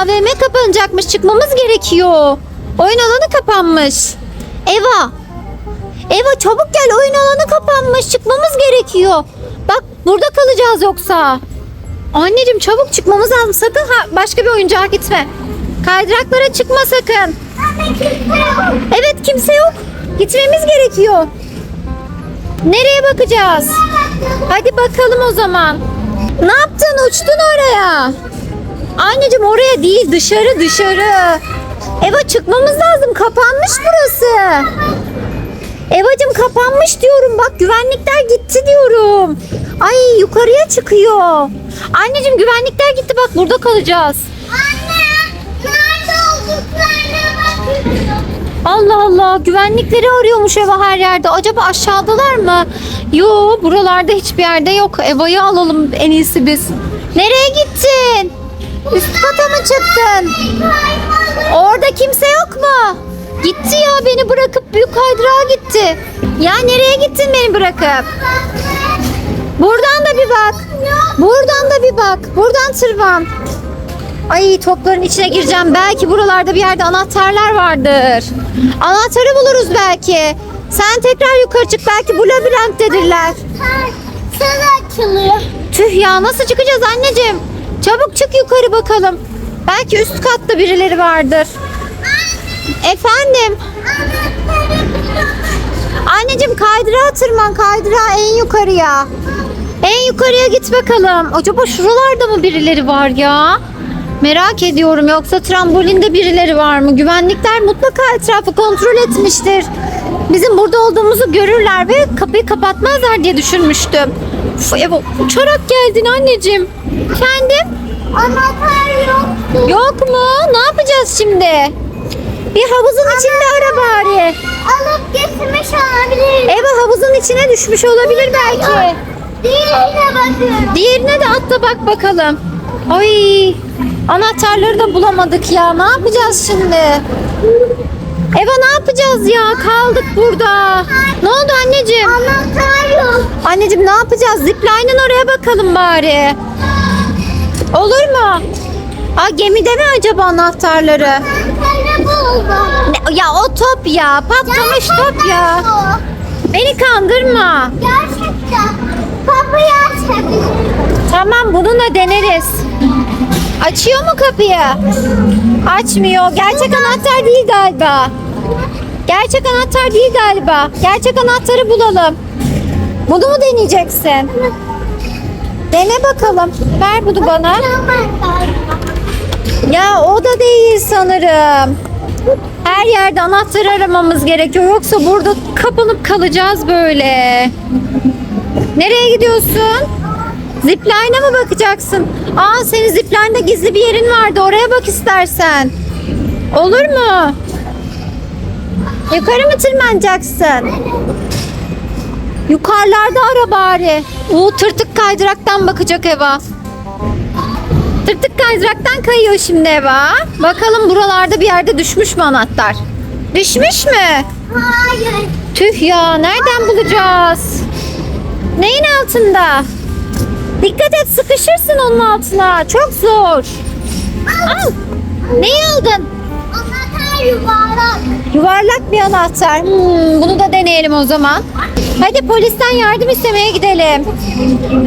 AVM kapanacakmış. Çıkmamız gerekiyor. Oyun alanı kapanmış. Eva. Eva çabuk gel oyun alanı kapanmış. Çıkmamız gerekiyor. Bak burada kalacağız yoksa. Anneciğim çabuk çıkmamız lazım. Sakın ha, başka bir oyuncağa gitme. Kaydıraklara çıkma sakın. Evet kimse yok. Gitmemiz gerekiyor. Nereye bakacağız? Hadi bakalım o zaman. Ne yaptın? Uçtun oraya. Anneciğim oraya değil dışarı dışarı. Eva çıkmamız lazım. Kapanmış burası. Evacım kapanmış diyorum. Bak güvenlikler gitti diyorum. Ay yukarıya çıkıyor. Anneciğim güvenlikler gitti. Bak burada kalacağız. Anne, nerede olduklarına bakıyorum. Allah Allah güvenlikleri arıyormuş Eva her yerde. Acaba aşağıdalar mı? Yo buralarda hiçbir yerde yok. Eva'yı alalım en iyisi biz. Nereye gittin? Üst kata mı çıktın? Orada kimse yok mu? Gitti ya beni bırakıp büyük kaydırağa gitti. Ya nereye gittin beni bırakıp? Buradan da bir bak. Buradan da bir bak. Buradan tırman. Ay topların içine gireceğim. Belki buralarda bir yerde anahtarlar vardır. Anahtarı buluruz belki. Sen tekrar yukarı çık. Belki bu labirenttedirler. Sana açılıyor. Tüh ya nasıl çıkacağız anneciğim? Çabuk çık yukarı bakalım. Belki üst katta birileri vardır. Efendim? Anneciğim kaydırağa tırman kaydırağa en yukarıya. En yukarıya git bakalım. Acaba şuralarda mı birileri var ya? Merak ediyorum yoksa trambolinde birileri var mı? Güvenlikler mutlaka etrafı kontrol etmiştir. Bizim burada olduğumuzu görürler ve kapıyı kapatmazlar diye düşünmüştüm. Uf, Eva, uçarak geldin anneciğim. Kendim? Anahtar yoktu. Yok mu? Ne yapacağız şimdi? Bir havuzun içinde ara bari. Alıp getirmiş olabilir. Eva havuzun içine düşmüş olabilir belki. Diğerine bakıyorum. Diğerine de atla bak bakalım. Ay anahtarları da bulamadık ya. Ne yapacağız şimdi? Yapacağız ya? Kaldık burada. Ne oldu anneciğim? Anahtar yok. Anneciğim ne yapacağız? Zipline'ın oraya bakalım bari. Olur mu? Aa, gemide mi acaba anahtarları? Anahtarı buldum. Ne- Ya o top ya. Patlamış top ya. Bu. Beni kandırma. Gerçekten. Kapıyı açabilirim. Tamam bununla deneriz. Açıyor mu kapıyı? Açmıyor. Gerçek anahtar değil galiba. Gerçek anahtar değil galiba. Gerçek anahtarı bulalım. Bunu mu deneyeceksin? Dene bakalım. Ver bunu bana. Ya o da değil sanırım. Her yerde anahtar aramamız gerekiyor. Yoksa burada kapanıp kalacağız böyle. Nereye gidiyorsun? Zipline'a mı bakacaksın? Aa senin zipline'da gizli bir yerin vardı. Oraya bak istersen. Olur mu? Yukarı mı tırmanacaksın? Yukarılarda ara bari. Oo tırtık kaydıraktan bakacak Eva. Tırtık kaydıraktan kayıyor şimdi Eva. Bakalım buralarda bir yerde düşmüş mü anahtar? Düşmüş mü? Hayır. Tüh ya nereden bulacağız? Neyin altında? Dikkat et sıkışırsın onun altına. Çok zor. Al. Neyi aldın? Yuvarlak. Yuvarlak bir anahtar. Hmm, bunu da deneyelim o zaman. Hadi polisten yardım istemeye gidelim.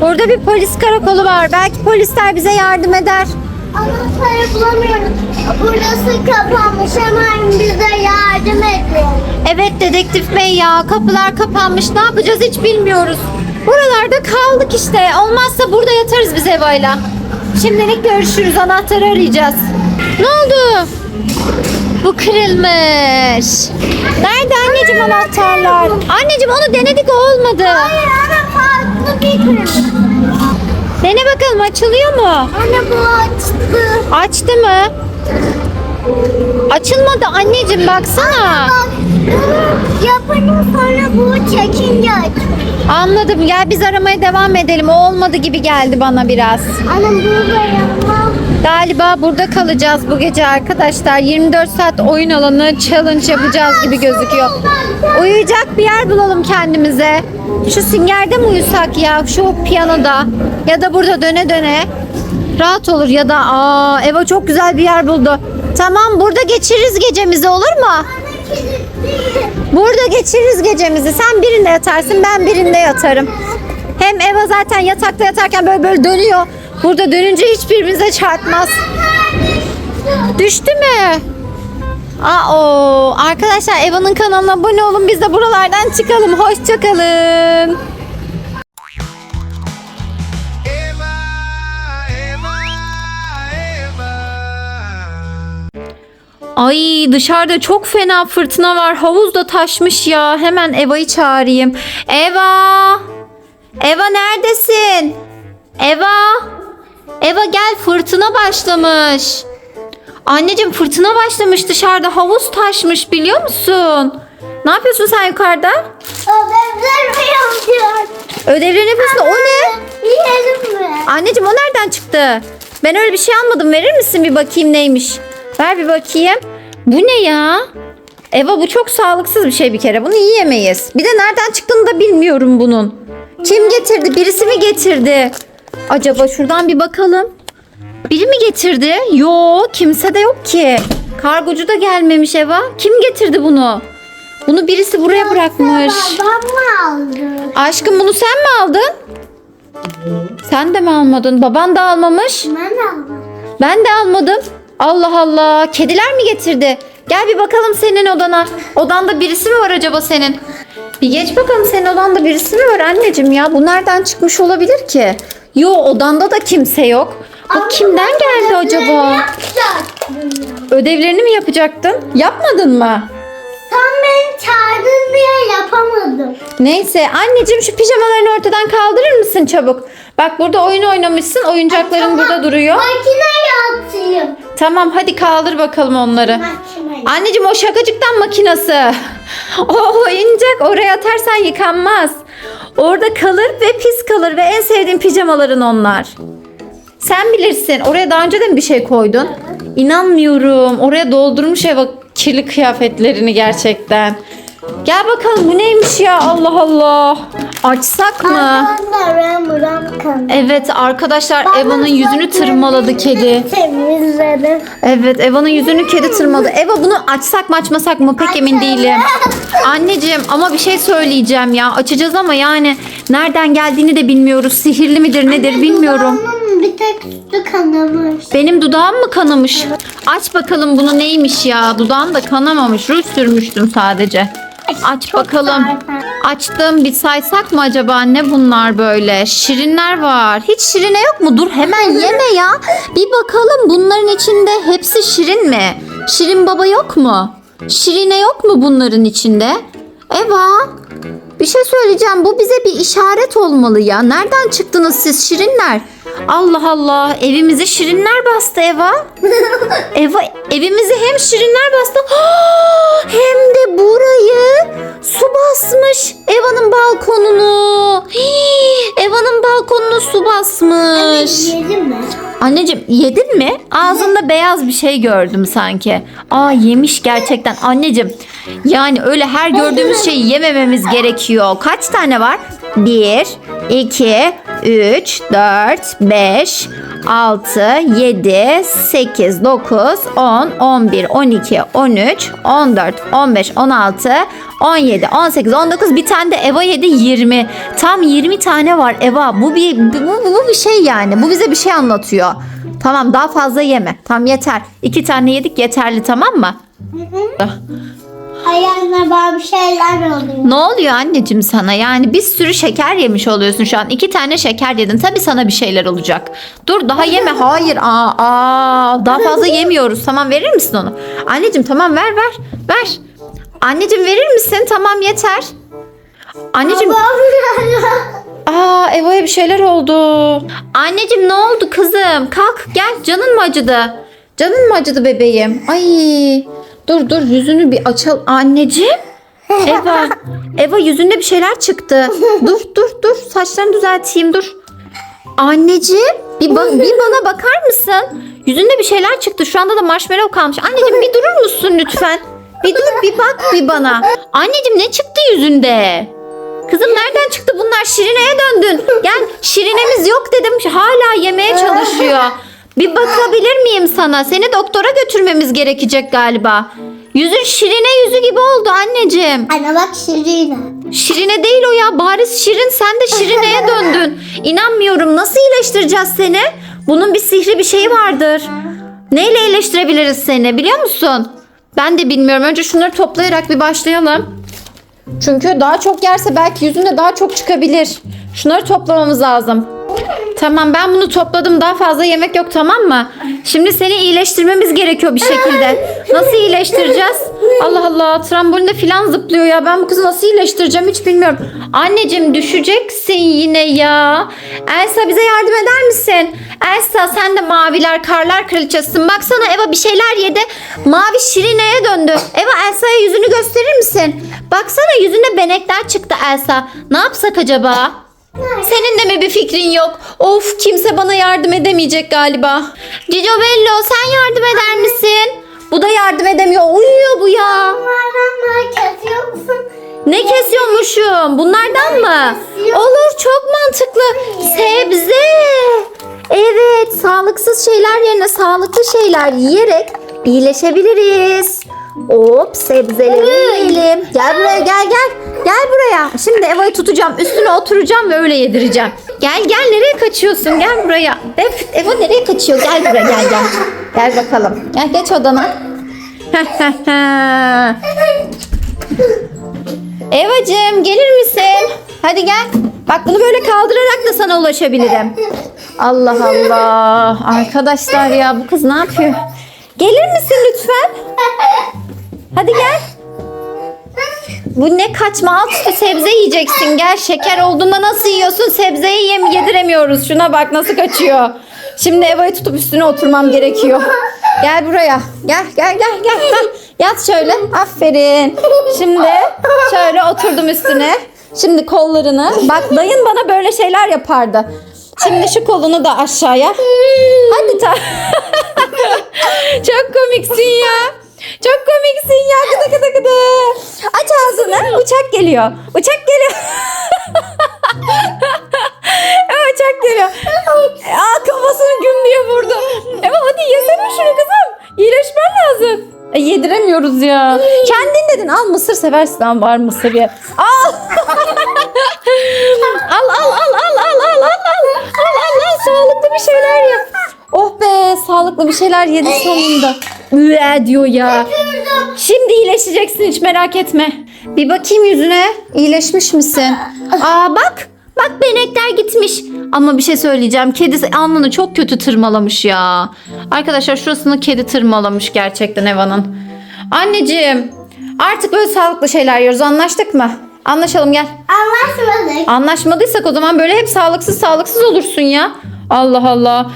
Burada bir polis karakolu var. Belki polisler bize yardım eder. Anahtarı bulamıyorum. Burası kapanmış. Hemen bize yardım edin. Evet dedektif bey ya kapılar kapanmış. Ne yapacağız hiç bilmiyoruz. Buralarda kaldık işte. Olmazsa burada yatarız biz Eva'yla. Şimdilik görüşürüz. Anahtarı arayacağız. Ne oldu? Bu kırılmış. Nerede anneciğim anahtarlar? Anneciğim onu denedik olmadı. Hayır ana farklı bir kırmızı. Dene bakalım açılıyor mu? Anne bu açtı. Açtı mı? Açılmadı anneciğim baksana. Bak bunu yapınca sonra bu çekince aç. Anladım. Gel biz aramaya devam edelim. O olmadı gibi geldi bana biraz. Anne burada yapmam. Galiba burada kalacağız bu gece arkadaşlar. 24 saat oyun alanı challenge yapacağız gibi gözüküyor. Uyuyacak bir yer bulalım kendimize. Şu süngerde mi uyusak ya? Şu piyanoda. Ya da burada döne döne. Rahat olur ya da aa Eva çok güzel bir yer buldu. Tamam burada geçiririz gecemizi olur mu? Burada geçiririz gecemizi. Sen birinde yatarsın ben birinde yatarım. Hem Eva zaten yatakta yatarken böyle böyle dönüyor. Burada dönünce hiçbirimize çarpmaz. Düştü mü? Aa, o arkadaşlar Eva'nın kanalına abone olun. Biz de buralardan çıkalım. Hoşçakalın. Ay dışarıda çok fena fırtına var. Havuz da taşmış ya. Hemen Eva'yı çağırayım. Eva! Eva neredesin? Eva! Eva gel fırtına başlamış. Anneciğim fırtına başlamış dışarıda. Havuz taşmış biliyor musun? Ne yapıyorsun sen yukarıda? Ödevler mi yapacağız? Ödevlerini yapıyorsun. da O ne? Yiyelim mi? Anneciğim o nereden çıktı? Ben öyle bir şey almadım. Verir misin bir bakayım neymiş? Ver bir bakayım. Bu ne ya? Eva bu çok sağlıksız bir şey bir kere. Bunu yiyemeyiz. Bir de nereden çıktığını da bilmiyorum bunun. Kim getirdi? Birisi mi getirdi? Acaba şuradan bir bakalım. Biri mi getirdi? Yo, kimse de yok ki. Kargocu da gelmemiş Eva. Kim getirdi bunu? Bunu birisi buraya bırakmış. Babam mı aldı? Aşkım bunu sen mi aldın? Sen de mi almadın? Baban da almamış. Ben aldım. Ben de almadım. Allah Allah. Kediler mi getirdi? Gel bir bakalım senin odana. Odanda birisi mi var acaba senin? Bir geç bakalım senin odanda birisi mi var anneciğim ya? Bu nereden çıkmış olabilir ki? Yo odanda da kimse yok. Bu kimden geldi acaba? Ödevlerini mi yapacaktın? Yapmadın mı? Tam beni çağırdın diye yapamadım. Neyse anneciğim şu pijamalarını ortadan kaldırır mısın çabuk? Bak burada oyun oynamışsın. Oyuncakların Tamam. burada duruyor. Makineye atayım. Tamam hadi kaldır bakalım onları. Makineye. Anneciğim o şakacıktan makinası. O oyuncak oraya atarsan yıkanmaz. Orada kalır ve pis kalır ve en sevdiğim pijamaların onlar. Sen bilirsin. Oraya daha önce de mi bir şey koydun? İnanmıyorum. Oraya doldurmuş eva kirli kıyafetlerini gerçekten. Gel bakalım bu neymiş ya Allah Allah. Açsak mı? Evet arkadaşlar Eva'nın yüzünü tırmaladı kedi. Temizledim. Evet Eva'nın yüzünü kedi tırmaladı. Eva bunu açsak mı açmasak mı pek emin değilim. Anneciğim ama bir şey söyleyeceğim ya. Açacağız ama yani nereden geldiğini de bilmiyoruz. Sihirli midir nedir bilmiyorum. Dudağımın bir tek üstü kanamış. Benim dudağım mı kanamış? Aç bakalım bunu neymiş ya. Dudağım da kanamamış. Ruj sürmüştüm sadece. Aç bakalım. Açtım bir saysak mı acaba ne bunlar böyle? Şirinler var. Hiç şirine yok mu? Dur hemen yeme ya. Bir bakalım bunların içinde hepsi şirin mi? Şirin baba yok mu? Şirine yok mu bunların içinde? Eva bir şey söyleyeceğim. Bu bize bir işaret olmalı ya. Nereden çıktınız siz şirinler? Allah Allah. Evimizi şirinler bastı Eva. Eva evimizi hem şirinler bastı hem de burayı su basmış. Eva'nın balkonunu. Hii, Eva'nın balkonunu su basmış. Yedim mi? Anneciğim yedin mi? Ağzında beyaz bir şey gördüm sanki. Aa yemiş gerçekten. Anneciğim yani öyle her gördüğümüz şeyi yemememiz gerekiyor. Kaç tane var? 1, 2, 3, 4, 5, 6, 7, 8, 9, 10, 11, 12, 13, 14, 15, 16, 17, 18, 19 bir tane de Eva yedi 20. Tam 20 tane var Eva. Bu bir bu, bu, bir şey yani. Bu bize bir şey anlatıyor. Tamam daha fazla yeme. Tamam yeter. İki tane yedik yeterli tamam mı? Bana bir şeyler oluyor. Ne oluyor anneciğim sana? Yani bir sürü şeker yemiş oluyorsun şu an. İki tane şeker yedin. Tabii sana bir şeyler olacak. Dur daha yeme. Hayır. Aa, aa, daha fazla yemiyoruz. Tamam verir misin onu? Anneciğim tamam ver ver. Ver. Anneciğim verir misin? Tamam yeter. Anneciğim Aa Eva'ya bir şeyler oldu. Anneciğim ne oldu kızım? Kalk gel. Canın mı acıdı? Canın mı acıdı bebeğim? Ay dur dur yüzünü bir açalım. Anneciğim. Eva. Eva yüzünde bir şeyler çıktı. Dur dur dur. Saçlarını düzelteyim dur. Anneciğim bir, ba- bir bana bakar mısın? Yüzünde bir şeyler çıktı. Şu anda da marshmallow kalmış. Anneciğim bir durur musun lütfen? Bir dur bir bak bir bana. Anneciğim ne çıktı yüzünde? Kızım nereden çıktı bunlar? Şirine'ye döndün. Gel Şirinemiz yok dedim. Hala yemeye çalışıyor. Bir bakabilir miyim sana? Seni doktora götürmemiz gerekecek galiba. Yüzün şirine yüzü gibi oldu anneciğim. Anne bak Şirine. Şirine değil o ya. Bariz şirin sen de şirineye döndün. İnanmıyorum. Nasıl iyileştireceğiz seni? Bunun bir sihri bir şeyi vardır. Neyle iyileştirebiliriz seni biliyor musun? Ben de bilmiyorum. Önce şunları toplayarak bir başlayalım. Çünkü daha çok yerse belki yüzünde daha çok çıkabilir. Şunları toplamamız lazım. Tamam ben bunu topladım. Daha fazla yemek yok tamam mı? Şimdi seni iyileştirmemiz gerekiyor bir şekilde. Nasıl iyileştireceğiz? Allah Allah trambolinde filan zıplıyor ya. Ben bu kızı nasıl iyileştireceğim hiç bilmiyorum. Anneciğim düşeceksin yine ya. Elsa bize yardım eder misin? Elsa sen de maviler karlar kraliçesisin. Baksana Eva bir şeyler yedi. Mavi şirineye döndü. Eva Elsa'ya yüzünü gösterir misin? Baksana yüzünde benekler çıktı Elsa. Ne yapsak acaba? Senin de mi bir fikrin yok? Of kimse bana yardım edemeyecek galiba. Cicio Bello sen yardım eder misin? Bu da yardım edemiyor. Uyuyor bu ya. Bunlardan kesiyor musun? Ne kesiyormuşum? Bunlardan mı? Olur çok mantıklı. Sebze. Evet sağlıksız şeyler yerine sağlıklı şeyler yiyerek iyileşebiliriz. Hop sebzeleri yiyelim. Gel buraya gel gel. Gel buraya. Şimdi Eva'yı tutacağım. Üstüne oturacağım ve öyle yedireceğim. Gel gel nereye kaçıyorsun? Gel buraya. Ev, Eva nereye kaçıyor? Gel buraya gel gel. Gel bakalım. Gel geç odana. Evacığım gelir misin? Hadi gel. Bak bunu böyle kaldırarak da sana ulaşabilirim. Allah Allah. Arkadaşlar ya bu kız ne yapıyor? Gelir misin lütfen? Hadi gel. Bu ne kaçma alt üstü sebze yiyeceksin. Gel şeker olduğunda nasıl yiyorsun? Sebzeyi yem yediremiyoruz. Şuna bak nasıl kaçıyor. Şimdi Eva'yı tutup üstüne oturmam gerekiyor. Gel buraya. Gel gel gel gel. Hah, Yat şöyle. Aferin. Şimdi şöyle oturdum üstüne. Şimdi kollarını. Bak dayın bana böyle şeyler yapardı. Şimdi şu kolunu da aşağıya. Hadi ta. Çok komiksin ya. Çok komiksin ya. Gıdı gıdı gıdı. Aç ağzını. Uçak geliyor. Uçak geliyor. Uçak geliyor. Aa kafasını güm diye vurdu. Ama hadi yesene şunu kızım. İyileşmen lazım. E, yediremiyoruz ya. Kendin dedin al mısır seversin ama var mısır ye. Al. al al al al al al al al. Al al al sağlıklı bir şeyler ye. Oh be sağlıklı bir şeyler yedi sonunda. Üe diyor ya. Şimdi iyileşeceksin hiç merak etme. Bir bakayım yüzüne. İyileşmiş misin? Aa bak. Bak benekler gitmiş. Ama bir şey söyleyeceğim. Kedisi alnını çok kötü tırmalamış ya. Arkadaşlar şurasını kedi tırmalamış gerçekten Eva'nın. Anneciğim artık böyle sağlıklı şeyler yiyoruz. Anlaştık mı? Anlaşalım gel. Anlaşmadık. Anlaşmadıysak o zaman böyle hep sağlıksız sağlıksız olursun ya. Allah Allah.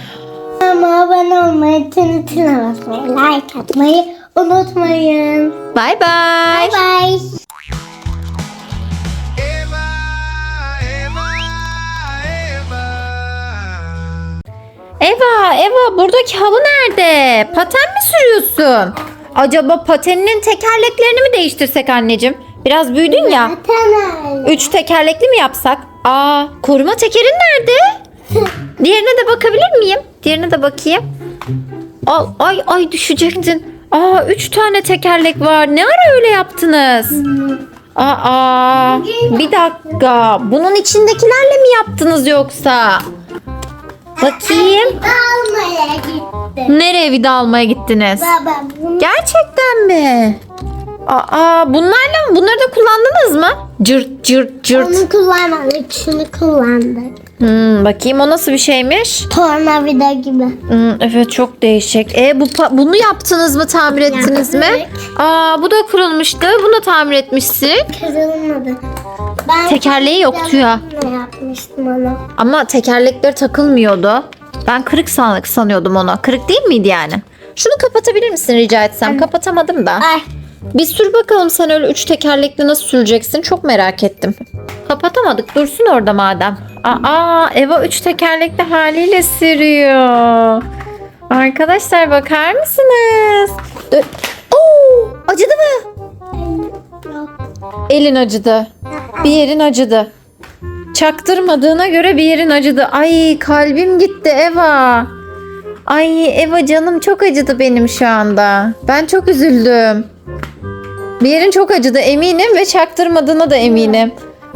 Ama abone olmayı, tintine basmayı, like atmayı unutmayın. Bay bay. Bye bye. Eva, Eva, buradaki halı nerede? Paten mi sürüyorsun? Acaba pateninin tekerleklerini mi değiştirsek anneciğim? Biraz büyüdün ya. Üç tekerlekli mi yapsak? Aa, koruma tekerin nerede? Diğerine de bakabilir miyim? Diğerine de bakayım. Al, ay ay düşecektin. Aa, üç tane tekerlek var. Ne ara öyle yaptınız? Aa, bir dakika. Bunun içindekilerle mi yaptınız yoksa? Bakayım. Almaya gitti. Nereye vida almaya gittiniz? Baba bunu Gerçekten mi? Aa, bunlarla mı? Bunları da kullandınız mı? Cırt cırt cırt. onu kullanmadık. Şunu kullandık. Hmm, bakayım o nasıl bir şeymiş? Tornavida gibi. Hmm, evet çok değişik. E bu bunu yaptınız mı? Tamir ettiniz mi? Yaptık. Aa bu da kırılmıştı. Bunu da tamir etmişsin. Kırılmadı. Ben Tekerleği yoktu ya. Ne yapmıştım onu? Ama tekerlekleri takılmıyordu. Ben kırık sanık sanıyordum onu. Kırık değil miydi yani? Şunu kapatabilir misin rica etsem? Kapatamadım da. Ay. Bir sür bakalım sen öyle üç tekerlekli nasıl süreceksin? Çok merak ettim. Kapatamadık. Dursun orada madem. Aa Eva üç tekerlekli haliyle sürüyor. Arkadaşlar bakar mısınız? Oo, acıdı mı? Elin acıdı. Bir yerin acıdı. Çaktırmadığına göre bir yerin acıdı. Ay kalbim gitti Eva. Ay Eva canım çok acıdı benim şu anda. Ben çok üzüldüm. Bir yerin çok acıdı eminim ve çaktırmadığına da eminim.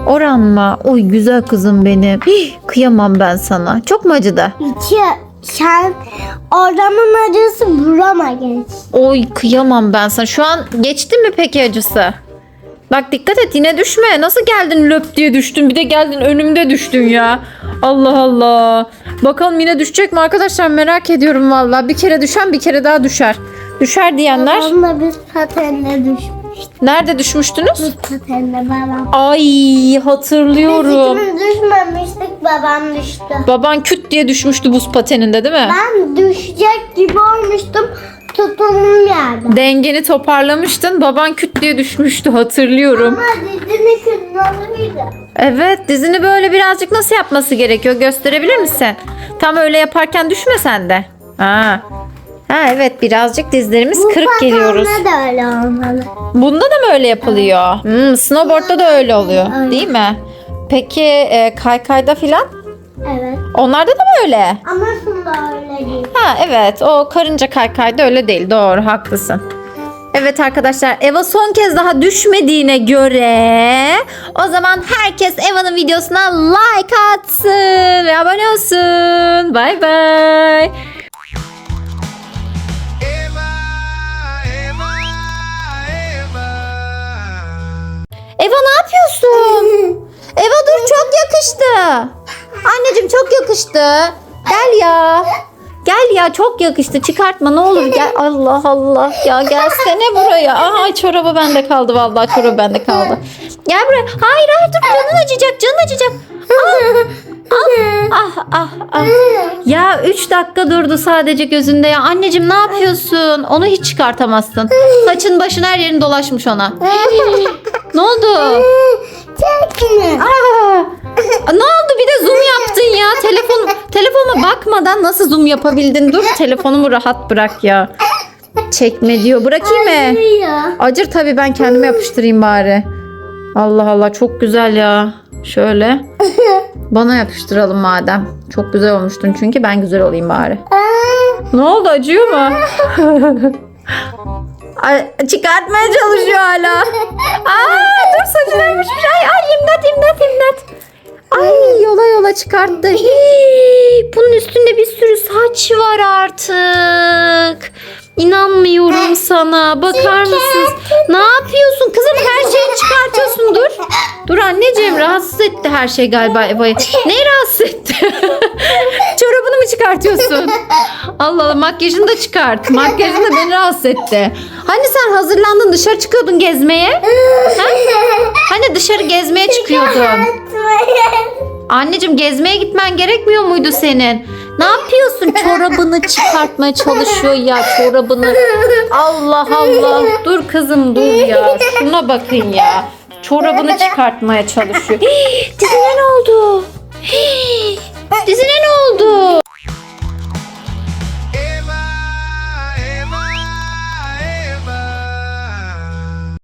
Oran mı? Oy güzel kızım benim. Hih, kıyamam ben sana. Çok mu acıdı? İki, sen oramın acısı burama geç. Oy kıyamam ben sana. Şu an geçti mi peki acısı? Bak dikkat et yine düşme. Nasıl geldin löp diye düştün. Bir de geldin önümde düştün ya. Allah Allah. Bakalım yine düşecek mi arkadaşlar merak ediyorum valla. Bir kere düşen bir kere daha düşer. Düşer diyenler. Babamla biz patende düşmüştük. Nerede düşmüştünüz? Biz patende babam. Ay hatırlıyorum. İkimiz düşmemiştik babam düştü. Baban küt diye düşmüştü buz pateninde değil mi? Ben düşecek gibi olmuştum. Tutundum yerde. Dengeni toparlamıştın. Baban küt diye düşmüştü hatırlıyorum. Ama dizini kırmalıydı. Evet dizini böyle birazcık nasıl yapması gerekiyor gösterebilir misin? Tam öyle yaparken düşme sen de. Ha. Ha evet birazcık dizlerimiz kırık geliyoruz. patende de öyle olmalı. Bunda da mı öyle yapılıyor? Hmm, snowboard'da da öyle oluyor Öyle. değil mi? Peki e, kaykayda filan? Evet. Onlarda da mı öyle? Ama şunda öyle değil. Ha evet o karınca kaykayda öyle değil doğru haklısın. Evet arkadaşlar Eva son kez daha düşmediğine göre o zaman herkes Eva'nın videosuna like atsın ve abone olsun. Bay bay. Eva ne yapıyorsun? Eva dur çok yakıştı. Anneciğim çok yakıştı. Gel ya. Gel ya çok yakıştı. Çıkartma ne olur gel. Allah Allah ya gelsene buraya. Aha çorabı bende kaldı vallahi çorabı bende kaldı. Gel buraya. Hayır hayır dur canın acıyacak canın acıyacak. Ah ah ah ah. Ya 3 dakika durdu sadece gözünde ya. Anneciğim ne yapıyorsun? Onu hiç çıkartamazsın. Saçın başın her yerin dolaşmış ona. Ne oldu? Çekme. Aa, ne oldu bir de zoom yaptın ya. Telefon telefonuma bakmadan nasıl zoom yapabildin? Dur telefonumu rahat bırak ya. Çekme diyor. Bırakayım mı? Acır tabii ben kendime yapıştırayım bari. Allah Allah çok güzel ya. Şöyle. Bana yapıştıralım madem. Çok güzel olmuştun çünkü ben güzel olayım bari. Ne oldu acıyor mu? Ay, çıkartmaya çalışıyor hala. Aa, dur saçına yapışmış. Ay, ay imdat imdat imdat. Ay yola yola çıkarttı. Hii, bunun üstünde bir sürü saç var artık. İnanmıyorum sana. Bakar mısınız? Ne yapıyorsun? Kızım her şeyi çıkartıyorsun. Dur. Dur anneciğim rahatsız etti her şey galiba Eva'yı. Neyi rahatsız etti? Çorabını mı çıkartıyorsun? Allah Allah makyajını da çıkart. Makyajın da beni rahatsız etti. Hani sen hazırlandın dışarı çıkıyordun gezmeye? Ha? Hani dışarı gezmeye çıkıyordun? Anneciğim gezmeye gitmen gerekmiyor muydu senin? Ne yapıyorsun? Çorabını çıkartmaya çalışıyor ya çorabını. Allah Allah. Dur kızım dur ya. Şuna bakın ya. Çorabını çıkartmaya çalışıyor. Hii, dizine ne oldu? Hii, dizine ne oldu?